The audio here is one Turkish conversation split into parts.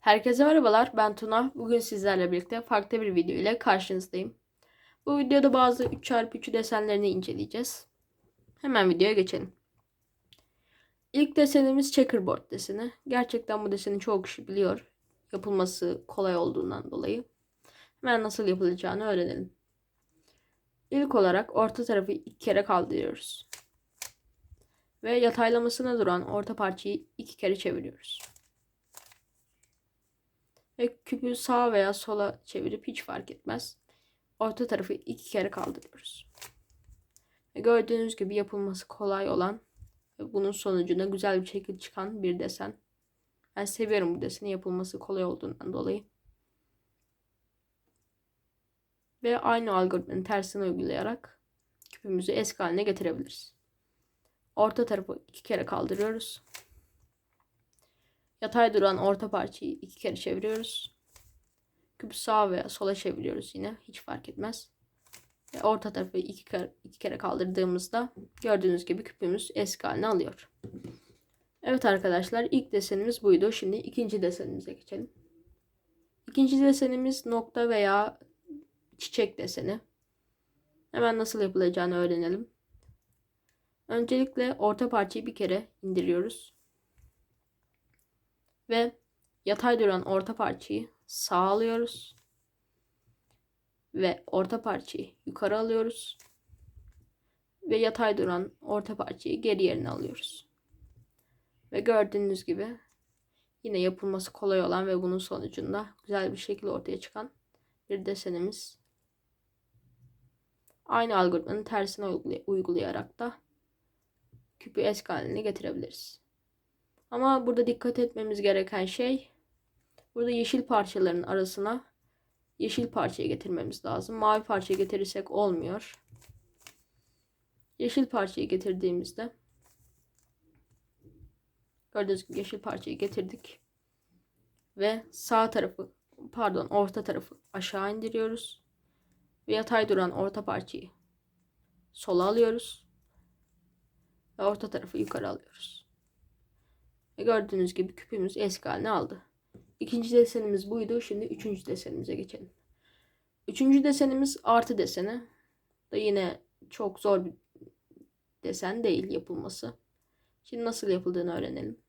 Herkese merhabalar, ben Tuna. Bugün sizlerle birlikte farklı bir video ile karşınızdayım. Bu videoda bazı 3x3 desenlerini inceleyeceğiz. Hemen videoya geçelim. İlk desenimiz checkerboard deseni. Gerçekten bu deseni çoğu kişi biliyor. Yapılması kolay olduğundan dolayı. Hemen nasıl yapılacağını öğrenelim. İlk olarak orta tarafı iki kere kaldırıyoruz. Ve yataylamasına duran orta parçayı iki kere çeviriyoruz. Ve küpü sağa veya sola çevirip hiç fark etmez. Orta tarafı iki kere kaldırıyoruz. Ve gördüğünüz gibi yapılması kolay olan ve bunun sonucunda güzel bir şekilde çıkan bir desen. Ben seviyorum bu deseni yapılması kolay olduğundan dolayı. Ve aynı algoritmanın tersini uygulayarak küpümüzü eski haline getirebiliriz. Orta tarafı iki kere kaldırıyoruz. Yatay duran orta parçayı iki kere çeviriyoruz. Küpü sağa veya sola çeviriyoruz yine. Hiç fark etmez. Ve orta tarafı iki kere, iki kere kaldırdığımızda gördüğünüz gibi küpümüz eski haline alıyor. Evet arkadaşlar ilk desenimiz buydu. Şimdi ikinci desenimize geçelim. İkinci desenimiz nokta veya çiçek deseni. Hemen nasıl yapılacağını öğrenelim. Öncelikle orta parçayı bir kere indiriyoruz. Ve yatay duran orta parçayı sağa alıyoruz. Ve orta parçayı yukarı alıyoruz. Ve yatay duran orta parçayı geri yerine alıyoruz. Ve gördüğünüz gibi yine yapılması kolay olan ve bunun sonucunda güzel bir şekilde ortaya çıkan bir desenimiz. Aynı algoritmanın tersine uygulayarak da küpü eski haline getirebiliriz. Ama burada dikkat etmemiz gereken şey burada yeşil parçaların arasına yeşil parçayı getirmemiz lazım. Mavi parçayı getirirsek olmuyor. Yeşil parçayı getirdiğimizde gördüğünüz gibi yeşil parçayı getirdik. Ve sağ tarafı pardon orta tarafı aşağı indiriyoruz. Ve yatay duran orta parçayı sola alıyoruz. Ve orta tarafı yukarı alıyoruz. Ve gördüğünüz gibi küpümüz eski halini aldı. İkinci desenimiz buydu. Şimdi üçüncü desenimize geçelim. Üçüncü desenimiz artı deseni. Da yine çok zor bir desen değil yapılması. Şimdi nasıl yapıldığını öğrenelim.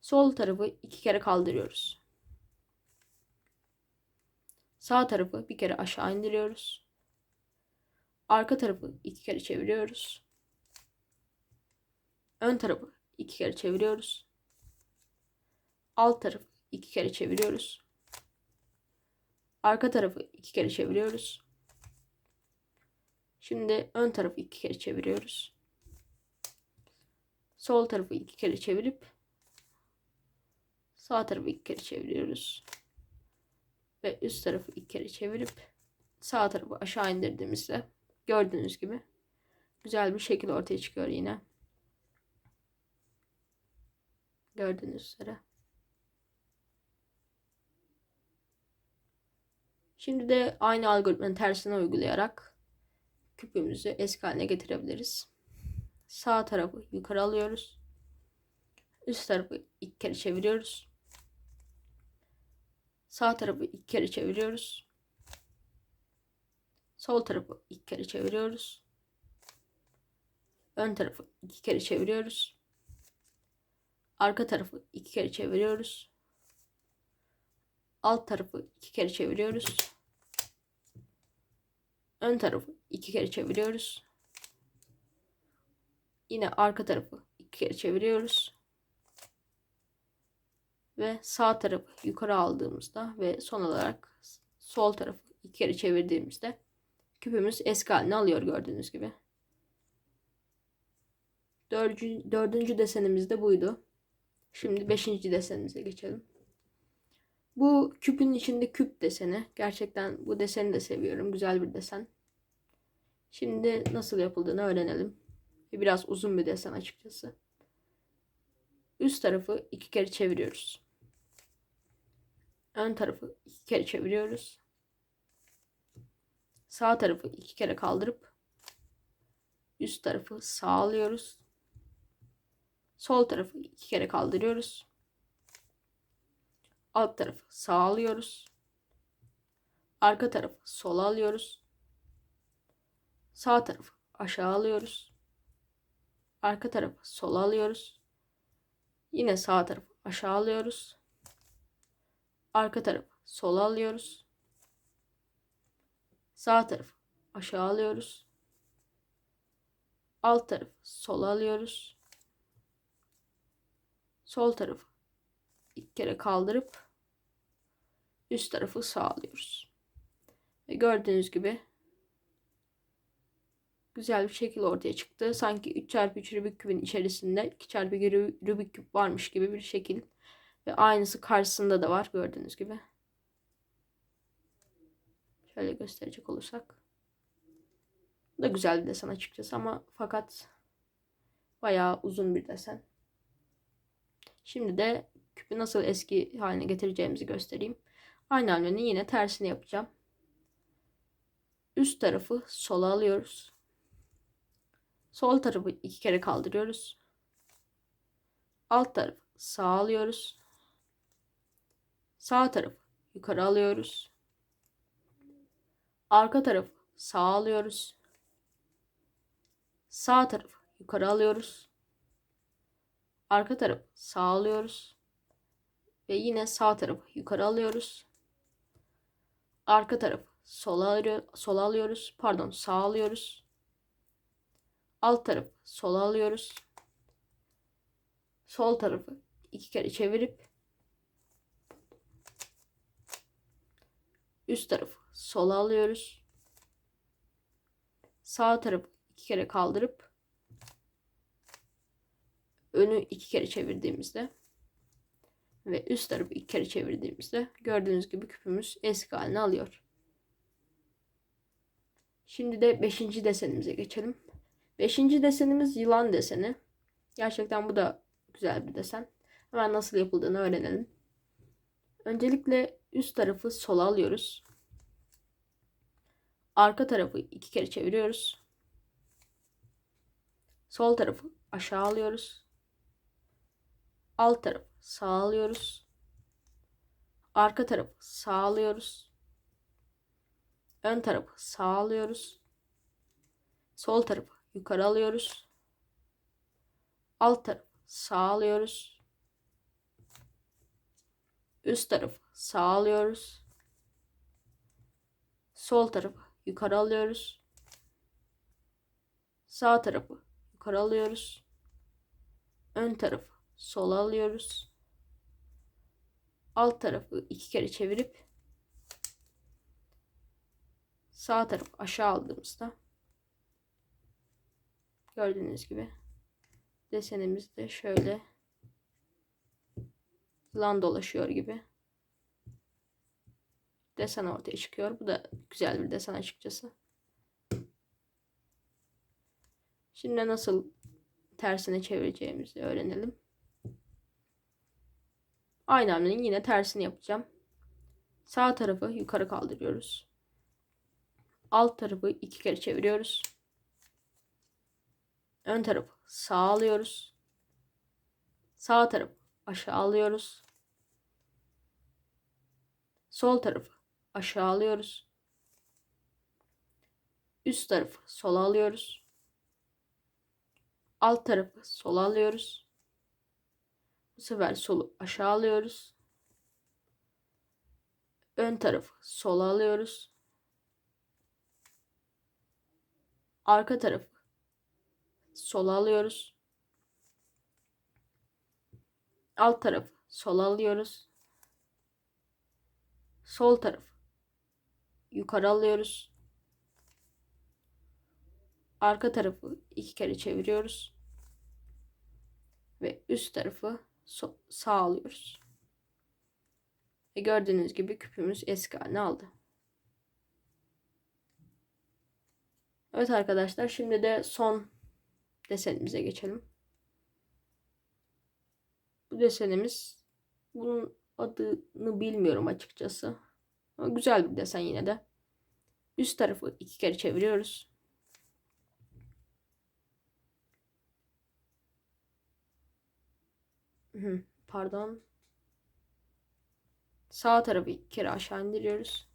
Sol tarafı iki kere kaldırıyoruz. Sağ tarafı bir kere aşağı indiriyoruz. Arka tarafı iki kere çeviriyoruz. Ön tarafı iki kere çeviriyoruz. Alt tarafı iki kere çeviriyoruz. Arka tarafı iki kere çeviriyoruz. Şimdi ön tarafı iki kere çeviriyoruz. Sol tarafı iki kere çevirip sağ tarafı iki kere çeviriyoruz. Ve üst tarafı iki kere çevirip sağ tarafı aşağı indirdiğimizde gördüğünüz gibi güzel bir şekil ortaya çıkıyor yine. Gördüğünüz üzere. Şimdi de aynı algoritmanın tersine uygulayarak küpümüzü eski haline getirebiliriz. Sağ tarafı yukarı alıyoruz. Üst tarafı iki kere çeviriyoruz. Sağ tarafı iki kere çeviriyoruz. Sol tarafı iki kere çeviriyoruz. Ön tarafı iki kere çeviriyoruz. Arka tarafı iki kere çeviriyoruz. Alt tarafı iki kere çeviriyoruz. Ön tarafı iki kere çeviriyoruz. Yine arka tarafı iki kere çeviriyoruz. Ve sağ tarafı yukarı aldığımızda ve son olarak sol tarafı iki kere çevirdiğimizde küpümüz eski halini alıyor gördüğünüz gibi. Dördüncü, dördüncü desenimiz de buydu. Şimdi beşinci desenimize geçelim. Bu küpün içinde küp deseni. Gerçekten bu deseni de seviyorum. Güzel bir desen. Şimdi nasıl yapıldığını öğrenelim. Biraz uzun bir desen açıkçası. Üst tarafı iki kere çeviriyoruz. Ön tarafı iki kere çeviriyoruz. Sağ tarafı iki kere kaldırıp üst tarafı sağ alıyoruz. Sol tarafı iki kere kaldırıyoruz. Alt tarafı sağa alıyoruz. Arka tarafı sola alıyoruz. Sağ tarafı aşağı alıyoruz. Arka tarafı sola alıyoruz. Yine sağ tarafı aşağı alıyoruz. Arka tarafı sola alıyoruz. Sağ tarafı aşağı alıyoruz. Alt tarafı sola alıyoruz. Sol tarafı ilk kere kaldırıp üst tarafı sağlıyoruz. Ve gördüğünüz gibi güzel bir şekil ortaya çıktı. Sanki 3x3 Rubik küpün içerisinde 2x1 Rubik küp varmış gibi bir şekil. Ve aynısı karşısında da var gördüğünüz gibi. Şöyle gösterecek olursak. Bu da güzel bir desen açıkçası ama fakat bayağı uzun bir desen. Şimdi de küpü nasıl eski haline getireceğimizi göstereyim. Aynı hamlenin yine tersini yapacağım. Üst tarafı sola alıyoruz. Sol tarafı iki kere kaldırıyoruz. Alt tarafı sağ alıyoruz. Sağ tarafı yukarı alıyoruz. Arka tarafı sağ alıyoruz. Sağ tarafı yukarı alıyoruz. Arka tarafı sağ alıyoruz. Ve yine sağ tarafı yukarı alıyoruz. Arka tarafı sola, sola alıyoruz. Pardon sağ alıyoruz. Alt tarafı sola alıyoruz. Sol tarafı iki kere çevirip üst tarafı sola alıyoruz. Sağ tarafı iki kere kaldırıp önü iki kere çevirdiğimizde ve üst tarafı iki kere çevirdiğimizde gördüğünüz gibi küpümüz eski halini alıyor. Şimdi de 5. desenimize geçelim. 5. desenimiz yılan deseni. Gerçekten bu da güzel bir desen. Hemen nasıl yapıldığını öğrenelim. Öncelikle üst tarafı sola alıyoruz. Arka tarafı iki kere çeviriyoruz. Sol tarafı aşağı alıyoruz. Alt tarafı sağ alıyoruz. Arka tarafı sağ alıyoruz. Ön tarafı sağ alıyoruz. Sol tarafı yukarı alıyoruz. Alt tarafı sağ alıyoruz. Üst tarafı sağ alıyoruz. Sol tarafı yukarı alıyoruz. Sağ tarafı yukarı alıyoruz. Ön tarafı sola alıyoruz. Alt tarafı iki kere çevirip sağ tarafı aşağı aldığımızda gördüğünüz gibi desenimiz de şöyle yılan dolaşıyor gibi desen ortaya çıkıyor. Bu da güzel bir desen açıkçası. Şimdi nasıl tersine çevireceğimizi öğrenelim. Aynı hamlenin yine tersini yapacağım. Sağ tarafı yukarı kaldırıyoruz. Alt tarafı iki kere çeviriyoruz. Ön tarafı sağ alıyoruz. Sağ tarafı aşağı alıyoruz. Sol tarafı aşağı alıyoruz. Üst tarafı sola alıyoruz. Alt tarafı sola alıyoruz. Bu sefer solu aşağı alıyoruz. Ön tarafı sola alıyoruz. Arka tarafı sola alıyoruz. Alt tarafı sola alıyoruz. Sol tarafı yukarı alıyoruz. Arka tarafı iki kere çeviriyoruz. Ve üst tarafı so sağ alıyoruz. Ve gördüğünüz gibi küpümüz eski haline aldı. Evet arkadaşlar şimdi de son desenimize geçelim. Bu desenimiz bunun adını bilmiyorum açıkçası. Ama güzel bir desen yine de. Üst tarafı iki kere çeviriyoruz. Pardon. Sağ tarafı iki kere aşağı indiriyoruz.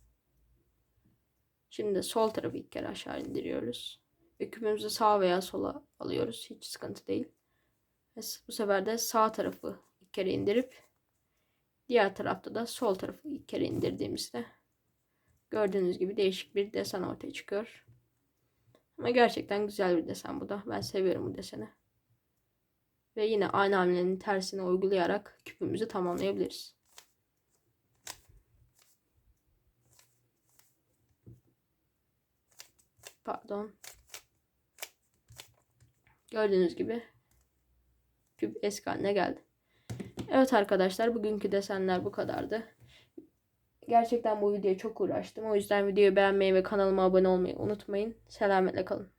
Şimdi sol tarafı iki kere aşağı indiriyoruz. Ve küpümüzü sağ veya sola alıyoruz. Hiç sıkıntı değil. Bu sefer de sağ tarafı iki kere indirip diğer tarafta da sol tarafı iki kere indirdiğimizde gördüğünüz gibi değişik bir desen ortaya çıkıyor. Ama gerçekten güzel bir desen bu da. Ben seviyorum bu deseni. Ve yine aynı hamlenin tersine uygulayarak küpümüzü tamamlayabiliriz. Pardon. Gördüğünüz gibi küp eski haline geldi. Evet arkadaşlar bugünkü desenler bu kadardı. Gerçekten bu videoya çok uğraştım. O yüzden videoyu beğenmeyi ve kanalıma abone olmayı unutmayın. Selametle kalın.